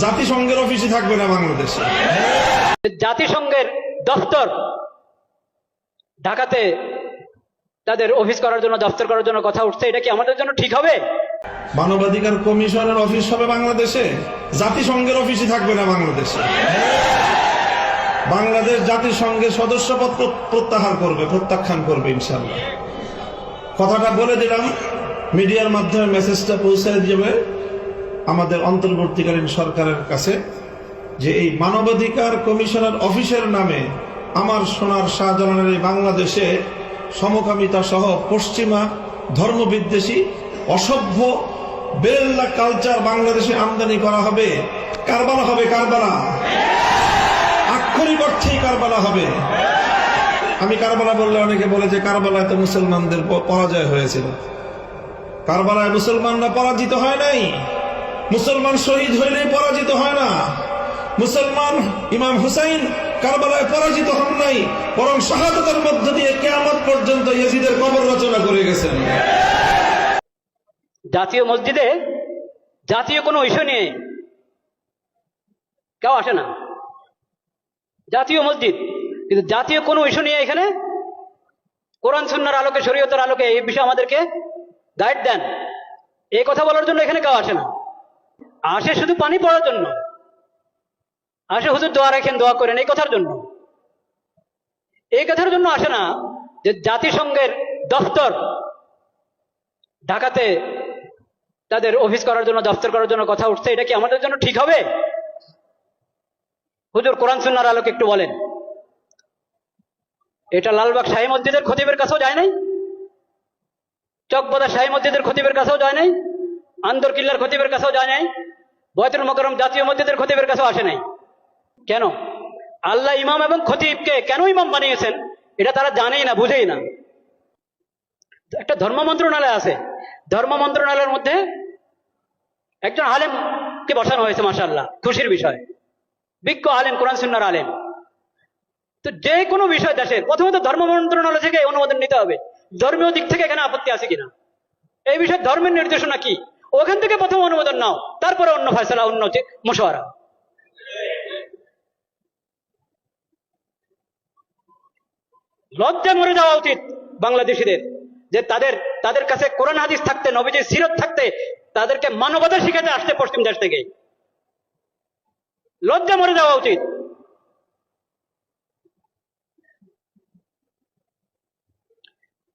জাতিসংঘের অফিসই থাকবে না বাংলাদেশে। জাতিসংঘের দফতর ঢাকাতে তাদের অফিস করার জন্য দফতর করার জন্য কথা উঠছে এটা কি আমাদের জন্য ঠিক হবে? মানবাধিকার কমিশনের অফিস হবে বাংলাদেশে। জাতিসংঘের অফিসই থাকবে না বাংলাদেশে। বাংলাদেশ জাতিসংঘের সদস্যপদ প্র- প্রত্যাহার করবে প্রত্যাখ্যান করবে ইনশাল্লাহ কথাটা বলে দিলাম মিডিয়ার মাধ্যমে মেসেজটা পৌঁছে যাবে আমাদের অন্তর্বর্তীকালীন সরকারের কাছে যে এই মানবাধিকার কমিশনের অফিসের নামে আমার সোনার শাহজালানের এই বাংলাদেশে সমকামিতা সহ পশ্চিমা ধর্মবিদ্বেষী অসভ্য বেল্লা কালচার বাংলাদেশে আমদানি করা হবে। কারবালা হবে কারবালা। আক্ষরিক অর্থেই কারবালা হবে। আমি কারবালা বললে অনেকে বলে যে কারবালায় তো মুসলমানদের পরাজয় হয়েছিল। কারবালায় মুসলমানরা পরাজিত হয় নাই। মুসলমান শহীদ হইলে পরাজিত হয় না। মুসলমান ইমাম হুসাইন কারবালায় পরাজিত হন নাই, বরং শাহাদতের মধ্য দিয়ে কেয়ামত পর্যন্ত ইয়েজিদের কবর রচনা করে গেছেন। জাতীয় মসজিদে জাতীয় কোনো ইস্যু নিয়ে কেউ আসে না। জাতীয় মসজিদ, কিন্তু জাতীয় কোনো ইস্যু নিয়ে এখানে কোরআন, সুন্নার আলোকে, শরীয়তের আলোকে এই বিষয়ে আমাদেরকে গাইড দেন। এই কথা বলার জন্য এখানে কেউ আসে না। আসে শুধু পানি পড়ার জন্য। আসে হুজুর দোয়া রাখেন, দোয়া করেন এই কথার জন্য। এই কথার জন্য আসে না যে জাতিসংঘের দফতর ঢাকাতে তাদের অফিস করার জন্য, দফতর করার জন্য কথা উঠছে, এটা কি আমাদের জন্য ঠিক হবে? হুজুর কোরআন সুন্নার আলোকে একটু বলেন। এটা লালবাগ শাহী মসজিদের খতিবের কাছেও যায় নাই? চকবাদা শাহী মসজিদের খতিবের কাছেও যায় নাই? আন্দর কিল্লার খতিবের কাছেও যায় নাই, বয়তুল মকরম জাতীয় মসজিদের খতিবের কাছেও আসে নাই। কেন? আল্লাহ ইমাম এবং খতিবকে কেন ইমাম বানিয়েছেন? এটা তারা জানেই না, বুঝেই না। একটা ধর্ম মন্ত্রণালয় আছে। ধর্ম মন্ত্রণালয়ের মধ্যে একজন আলেমকে বসানো হয়েছে মাসাল্লাহ খুশির বিষয়। বিজ্ঞ আলেম, কোরআন সুন্নার আলেম। তো যে কোনো বিষয় দেশের প্রথমত ধর্ম মন্ত্রণালয় থেকে অনুমোদন নিতে হবে। ধর্মীয় দিক থেকে এখানে আপত্তি আছে কিনা? এই বিষয়ে ধর্মের নির্দেশনা কি? ওখান থেকে প্রথম অনুমোদন নাও, তারপরে অন্য ফয়সলা, অন্য মশওয়ারা। লজ্জা মরে যাওয়া উচিত বাংলাদেশিদের, যে তাদের তাদের কাছে কোরআন হাদিস থাকতে, নবীজির সিরত থাকতে, তাদেরকে মানবতা শিখাতে আসছে পশ্চিম দেশ থেকে। লজ্জা মরে যাওয়া উচিত।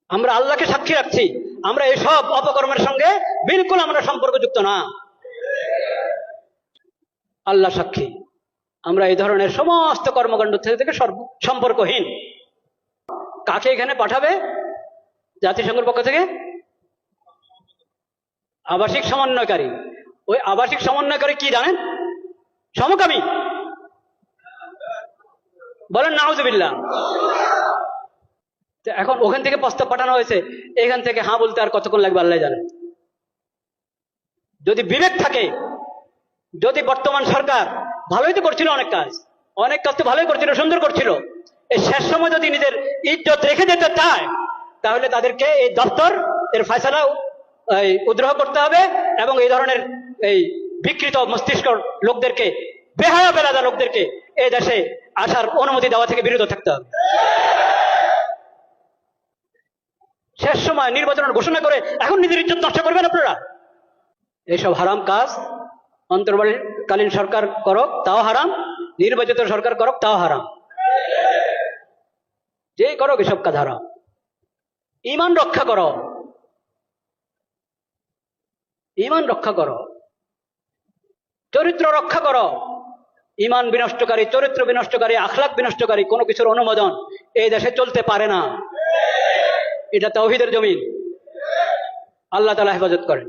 আমরা আল্লাহকে সাক্ষী রাখছি। আমরা এসব অপকর্মের সঙ্গে বিলকুল আমরা সম্পর্কযুক্ত না। আল্লাহ সাক্ষী। আমরা এই ধরনের সমস্ত কর্মকাণ্ড থেকে সম্পর্কহীন। কাকে এখানে পাঠাবে? জাতিসংঘের পক্ষ থেকে? আবাসিক সমন্বয়কারী। ওই আবাসিক সমন্বয়কারী কি জানেন? সমকামী। বলেন, নাউজুবিল্লাহ। তো এখন ওখান থেকে প্রস্তাব পাঠানো হয়েছে এখান থেকে হ্যাঁ বলতে আর কতক্ষণ লাগবে আল্লাহ জানে। যদি বিবেক থাকে যদি বর্তমান সরকার ভালোই তো করছিল অনেক কাজ অনেক কাজ তো ভালোই করছিল সুন্দর করছিল এই শেষ সময় যদি নিজের ইজ্জত রেখে যেতে চায় তাহলে তাদেরকে এই দপ্তর এর ফয়সালা এই, উদ্রহ করতে হবে এবং এই ধরনের এই বিকৃত মস্তিষ্ক লোকদেরকে বেহায়া বেলাদা লোকদেরকে এই দেশে আসার অনুমতি দেওয়া থেকে বিরত থাকতে হবে। শেষ সময় নির্বাচনের ঘোষণা করে এখন নিজের ইজ্জত নষ্ট করবেন আপনারা? এইসব হারাম কাজ। অন্তর্বর্তীকালীন সরকার করক, তাও হারাম। নির্বাচিত সরকার করক, তাও হারাম। যে করক, এসব কাজ হারাম। ইমান রক্ষা করো। ইমান রক্ষা করো। চরিত্র রক্ষা করো। ইমান বিনষ্টকারী, চরিত্র বিনষ্টকারী আখলাক বিনষ্টকারী কোনো কিছুর অনুমোদন এই দেশে চলতে পারে না। এটা তাওহিদের জমিন। আল্লাহ তালা হেফাজত করেন।